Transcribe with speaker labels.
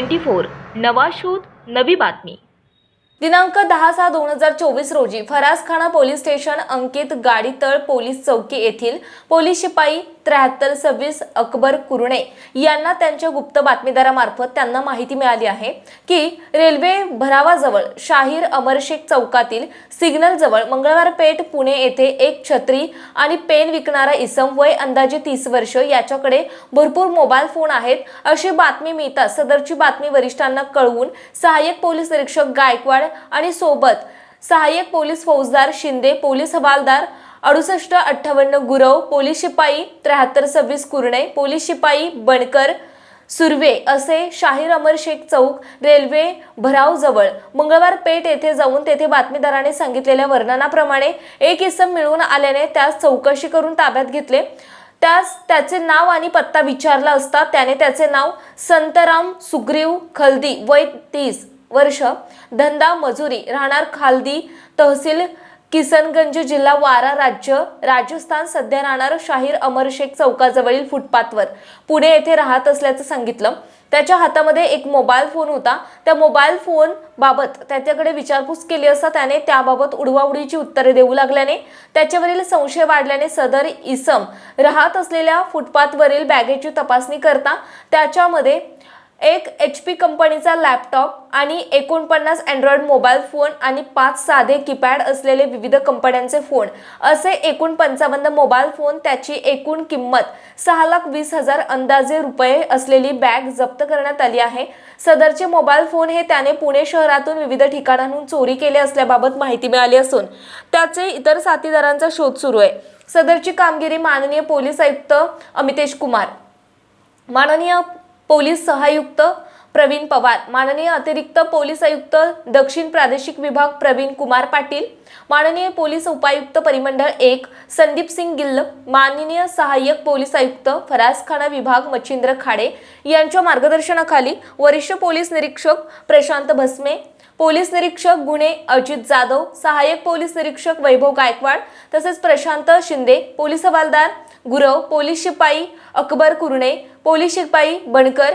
Speaker 1: Twenty four नवा शोध नवी बातमी.
Speaker 2: दिनांक दहा सहा दोन हजार चोवीस रोजी फरासखाना पोलीस स्टेशन अंकित गाडीतळ पोलीस चौकी येथील पोलीस शिपाई त्र्याहत्तर सव्वीस अकबर कुरणे यांना त्यांच्या गुप्त बातमीदारामार्फत त्यांना माहिती मिळाली आहे की रेल्वे भरावाजवळ शाहीर अमरशेख चौकातील सिग्नलजवळ मंगळवार पेठ पुणे येथे एक छत्री आणि पेन विकणारा इसम वय अंदाजे तीस वर्ष याच्याकडे भरपूर मोबाईल फोन आहेत अशी बातमी मिळताच सदरची बातमी वरिष्ठांना कळवून सहाय्यक पोलीस निरीक्षक गायकवाड आणि सोबत सहाय्यक पोलीस फौजदार शिंदे पोलीस हवालदार अडुसष्ट अठ्ठावन्न गुरव पोलीस शिपाई त्र्याहत्तर सव्वीस कुर्णे पोलीस शिपाई बनकर सुर्वे असे शाहीर अमर शेख चौक रेल्वे भरावजवळ. मंगळवार पेठ येथे जाऊन तेथे बातमीदाराने सांगितलेल्या वर्णनाप्रमाणे एक इसम मिळून आल्याने त्यास चौकशी करून ताब्यात घेतले. त्यास त्याचे नाव आणि पत्ता विचारला असता त्याने त्याचे नाव संतराम सुग्रीव खलदी वय तीस वर्ष धंदा मजुरी राहणार खालदी तहसील किसनगंज जिल्हा वारा राज्य राजस्थान सध्या राहणार शाहीर अमर शेख चौकाजवळील फुटपाथवर. पुणे येथे राहत असल्याचं सांगितलं. त्याच्या हातामध्ये एक मोबाईल फोन होता. त्या मोबाईल फोन बाबत त्याच्याकडे विचारपूस केली असता त्याने त्याबाबत उडवाउडीची उत्तरे देऊ लागल्याने त्याच्यावरील संशय वाढल्याने सदर इसम राहत असलेल्या फुटपाथवरील बॅगेची तपासणी करता त्याच्यामध्ये एक एच पी कंपनीचा लॅपटॉप आणि एकोणपन्नास अँड्रॉइड मोबाईल फोन आणि पाच साधे कीपॅड असलेले विविध कंपन्यांचे फोन असे एकूण पंचावन्न मोबाईल फोन त्याची एकूण किंमत सहा लाख वीस हजार अंदाजे रुपये असलेली बॅग जप्त करण्यात आली आहे. सदरचे मोबाईल फोन हे त्याने पुणे शहरातून विविध ठिकाणांहून चोरी केले असल्याबाबत माहिती मिळाली असून त्याचे इतर साथीदारांचा शोध सुरू आहे. सदरची कामगिरी माननीय पोलीस आयुक्त अमितेश कुमार. माननीय पोलीस सहायुक्त प्रवीण पवार. माननीय अतिरिक्त पोलीस आयुक्त दक्षिण प्रादेशिक विभाग प्रवीण कुमार पाटील. माननीय पोलीस उपायुक्त परिमंडळ एक संदीप सिंग गिल्ल. माननीय सहाय्यक पोलीस आयुक्त फरासखाना विभाग मच्छिंद्र खाडे. यांच्या मार्गदर्शनाखाली वरिष्ठ पोलीस निरीक्षक प्रशांत भस्मे पोलीस निरीक्षक गुन्हे अजित जाधव सहाय्यक पोलीस निरीक्षक वैभव गायकवाड तसेच प्रशांत शिंदे पोलीस हवालदार गुरव पोलीस शिपाई अकबर कुरणे पोलीस शिपाई बनकर